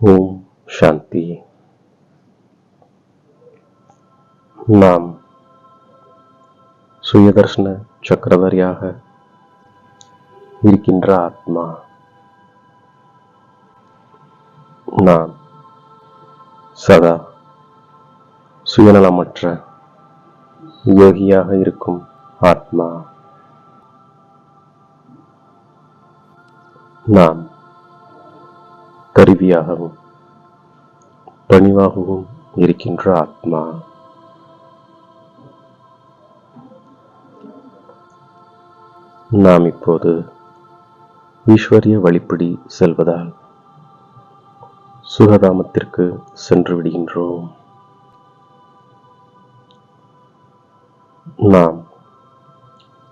ஓம் சாந்தி. நாம் சுயதர்ஷன சக்கரவரியாக இருக்கின்ற ஆத்மா நாம் சதா சுயநலமற்ற யோகியாக இருக்கும் ஆத்மா நாம் கருவியாகவும் பணிவாகவும் இருக்கின்ற ஆத்மா. நாம் இப்போது ஈஸ்வரிய வழிப்படி செல்வதால் சுகதாமத்திற்கு சென்று விடுகின்றோம். நாம்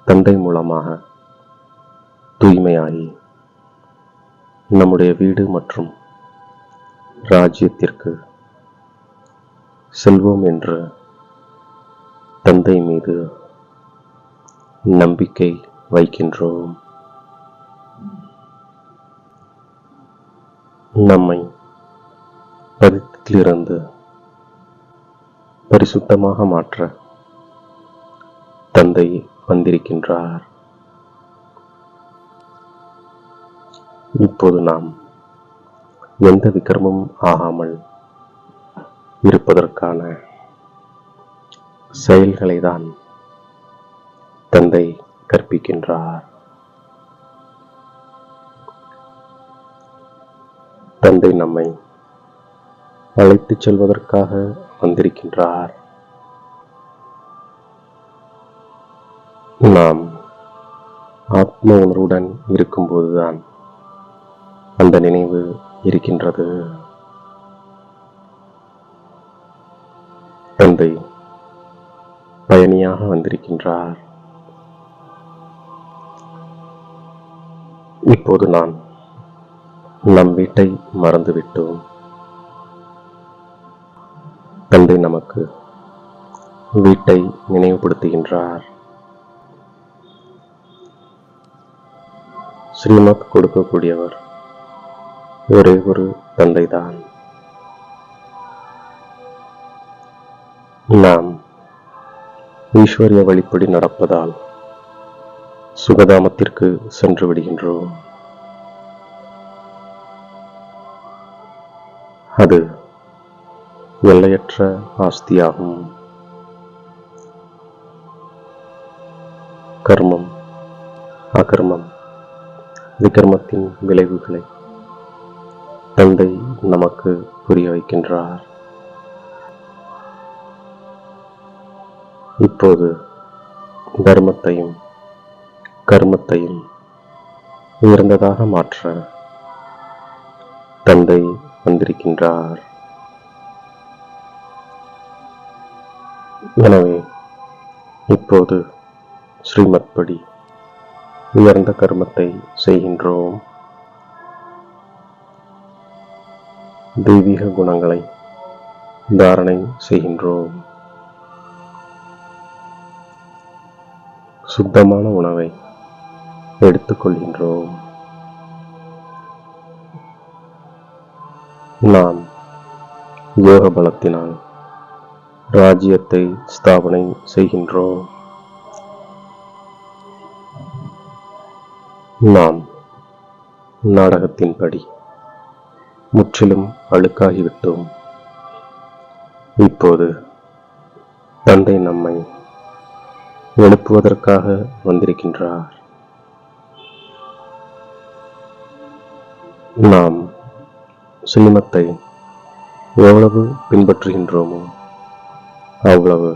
தந்தை மூலமாக தூய்மையாகி நம்முடைய வீடு மற்றும் ராஜ்யத்திற்கு செல்வோம் என்று தந்தை மீது நம்பிக்கை வைக்கின்றோம். நம்மை பதித்திலிருந்து பரிசுத்தமாக மாற்ற தந்தை வந்திருக்கின்றார். இப்போது நாம் எந்த விக்ரமும் ஆகாமல் இருப்பதற்கான செயல்களை தான் தந்தை கற்பிக்கின்றார். தந்தை நம்மை அழைத்துச் செல்வதற்காக வந்திருக்கின்றார். நாம் ஆத்ம உணர்வுடன் இருக்கும்போதுதான் அந்த நினைவு இருக்கின்றது. தந்தை பயணியாக வந்திருக்கின்றார். இப்போது நான் நம் வீட்டை மறந்துவிட்டோம். தந்தை நமக்கு வீட்டை நினைவுபடுத்துகின்றார். ஸ்ரீமத் கொடுக்கக்கூடியவர் ஒரே ஒரு தந்தைதான். நாம் ஈஸ்வரிய வழிப்படி நடப்பதால் சுகதாமத்திற்கு சென்று விடுகின்றோம். அது எல்லையற்ற ஆஸ்தியாகும். கர்மம் அகர்மம் விகர்மத்தின் விளைவுகளை தந்தை நமக்கு புரிய வைக்கின்றார். இப்போது தர்மத்தையும் கர்மத்தையும் உயர்ந்ததாக மாற்ற தந்தை வந்திருக்கின்றார். எனவே இப்போது ஸ்ரீமத் படி உயர்ந்த கர்மத்தை செய்கின்றோம். தெய்வீக குணங்களை தாரணை செய்கின்றோம். சுத்தமான உணவை எடுத்துக்கொள்கின்றோம் நாம் யோக பலத்தினால் ராஜ்யத்தை ஸ்தாபனை செய்கின்றோம். நாம் நாடகத்தின்படி முற்றிலும் அழுக்காகிவிட்டோம். இப்போது தந்தை நம்மை எழுப்புவதற்காக வந்திருக்கின்றார். நாம் சினிமத்தை எவ்வளவு பின்பற்றுகின்றோமோ அவ்வளவு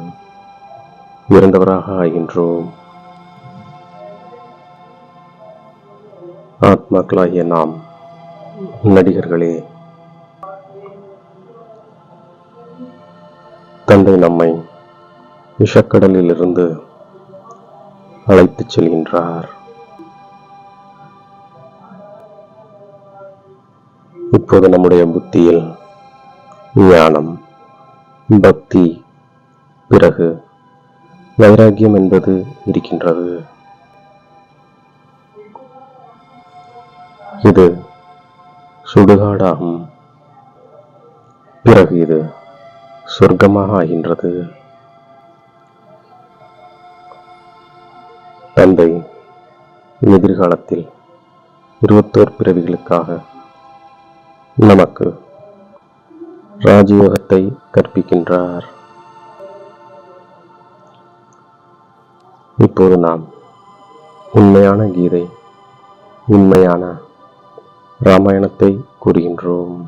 இறந்தவராக ஆகின்றோம். ஆத்மாக்களாகிய நாம் நடிகர்களே தந்தை நம்மை விஷக்கடலிலிருந்து அழைத்துச் செல்கின்றார். இப்போது நம்முடைய புத்தியில் ஞானம் பக்தி பிறகு வைராக்கியம் என்பது இருக்கின்றது. இது சுடுகாடாகும். பிறகு இது சொர்க்கமாக ஆகின்றது. தந்தை எதிர்காலத்தில் இருபத்தோர் பிறவிகளுக்காக நமக்கு ராஜயோகத்தை கற்பிக்கின்றார். இப்போது நாம் உண்மையான கீதை உண்மையான ராமாயணத்தை கூறுகின்றோம்.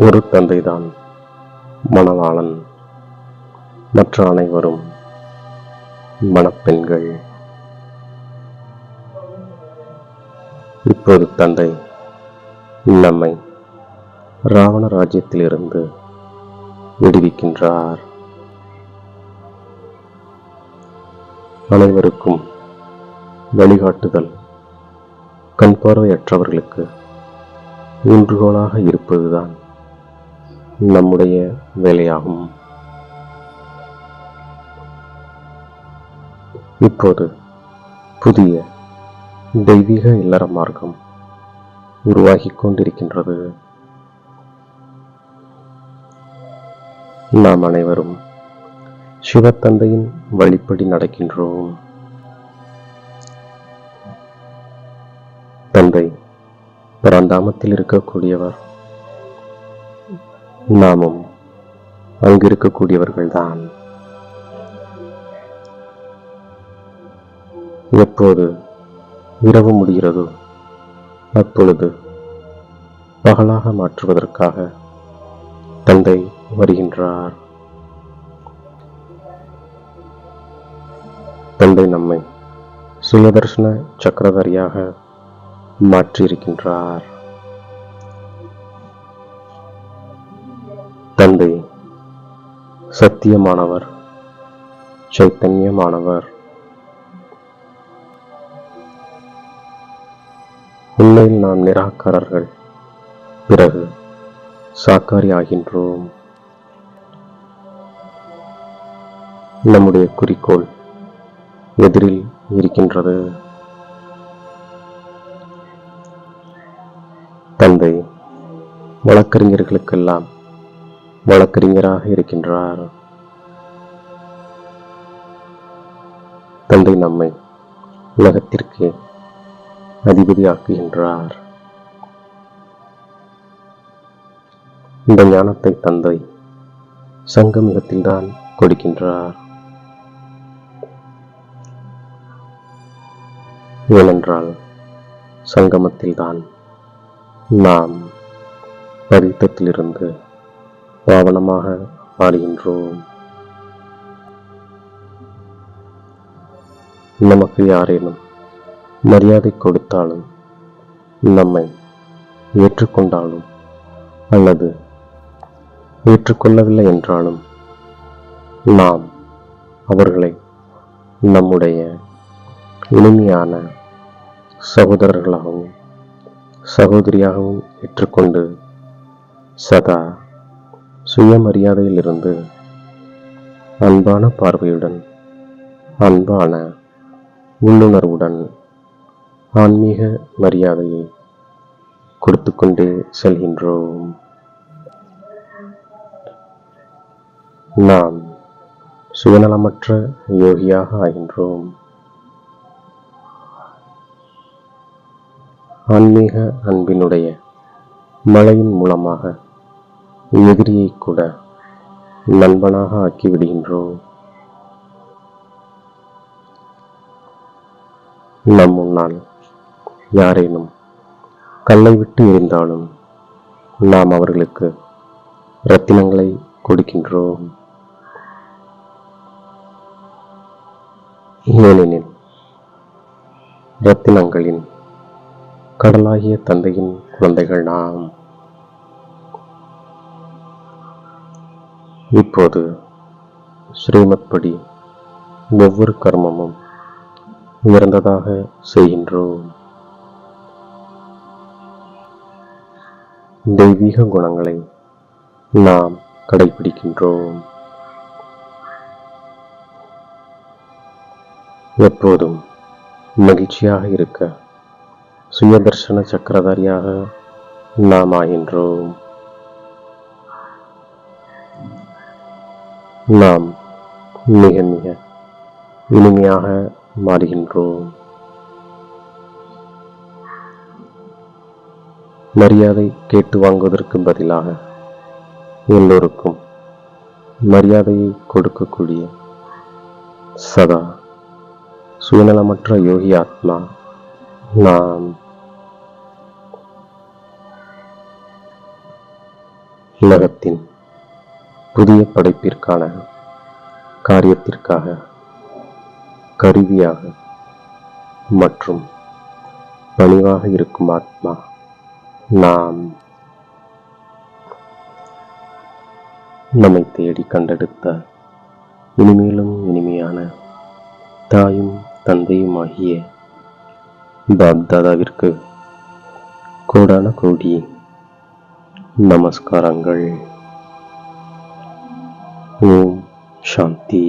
ஒரு தந்தைதான் மணவாளன். மற்ற அனைவரும் மணப்பெண்கள். இப்போது தந்தை நம்மை ராவண ராஜ்யத்திலிருந்து விடுவிக்கின்றார். அனைவருக்கும் வழிகாட்டுதல். கண் பார்வையற்றவர்களுக்கு ஊன்றுகோலாக இருப்பதுதான் நம்முடைய வேலையாகும். இப்போது புதிய தெய்வீக இல்லற மார்க்கம் உருவாகி கொண்டிருக்கின்றது. நாம் அனைவரும் சிவத்தந்தையின் வழிப்படி நடக்கின்றோம். தந்தை பரந்தாமத்தில் இருக்கக்கூடியவர் நாமும் அங்கு இருக்கக்கூடியவர்கள்தான் எப்போது இரவு முடிகிறதோ அப்பொழுது பகலாக மாற்றுவதற்காக தந்தை வருகின்றார். தந்தை நம்மை சுயதர்ஷன சக்கரதாரியாக மாற்றியிருக்கின்றார். தந்தை சத்தியமானவர் சைத்தன்யமானவர். உண்மையில் நாம் நிராகாரர்கள். பிறகு சாக்காரி ஆகின்றோம் நம்முடைய குறிக்கோள் எதிரில் இருக்கின்றது. தந்தை வழக்கறிஞர்களுக்கெல்லாம் வழக்கறிஞராக இருக்கின்றார். தந்தை நம்மை உலகத்திற்கு அதிபதியாக்குகின்றார். இந்த ஞானத்தை தந்தை சங்கமிகத்தில்தான் கொடுக்கின்றார். ஏனென்றால் சங்கமத்தில்தான் நாம் பரித்தத்திலிருந்து பாவனமாக மாறுகின்றோம். நமக்கு யாரேனும் மரியாதை கொடுத்தாலும் நம்மை ஏற்றுக்கொண்டாலும் அல்லது ஏற்றுக்கொள்ளவில்லை என்றாலும் நாம் அவர்களை நம்முடைய இனிமையான சகோதரர்களாகவும் சகோதரியாகவும் ஏற்றுக்கொண்டு சதா சுயமரியாதையிலிருந்து அன்பான பார்வையுடன் அன்பான உள்ளுணர்வுடன் ஆன்மீக மரியாதையை கொடுத்து கொண்டே செல்கின்றோம். நாம் சுயநலமற்ற யோகியாக ஆகின்றோம். ஆன்மீக அன்பினுடைய மழையின் மூலமாக எதிரியை கூட நண்பனாக ஆக்கிவிடுகின்றோம். நம் முன்னால் யாரேனும் கல்லை விட்டு எரிந்தாலும் நாம் அவர்களுக்கு ரத்தினங்களை கொடுக்கின்றோம். ஏனெனில் ரத்தினங்களின் கடலாகிய தந்தையின் குழந்தைகள் நாம். இப்போது ஸ்ரீமத் படி ஒவ்வொரு கர்மமும் உயர்ந்ததாக செய்கின்றோம். தெய்வீக குணங்களை நாம் கடைபிடிக்கின்றோம். எப்போதும் மகிழ்ச்சியாக இருக்க சுயதர்ஷன சக்கரதாரியாக நாம் ஆகின்றோம் நாம் மிக மிக இனிமையாக மாறுகின்றோம். மரியாதை கேட்டு வாங்குவதற்கு பதிலாக எல்லோருக்கும் மரியாதையை கொடுக்கக்கூடிய சதா சுயநலமற்ற யோகி ஆத்மா நாம் உலகத்தின் புதிய படைப்பிற்கான காரியத்திற்காக கருவியாக மற்றும் பணிவாக இருக்கும் ஆத்மா நாம் நம்மை தேடி கண்டெடுத்த இனிமேலும் இனிமையான தாயும் தந்தையுமாகிய பாப்தாதாவிற்கு கோடான கோடி நமஸ்காரங்கள். ஓம் சாந்தி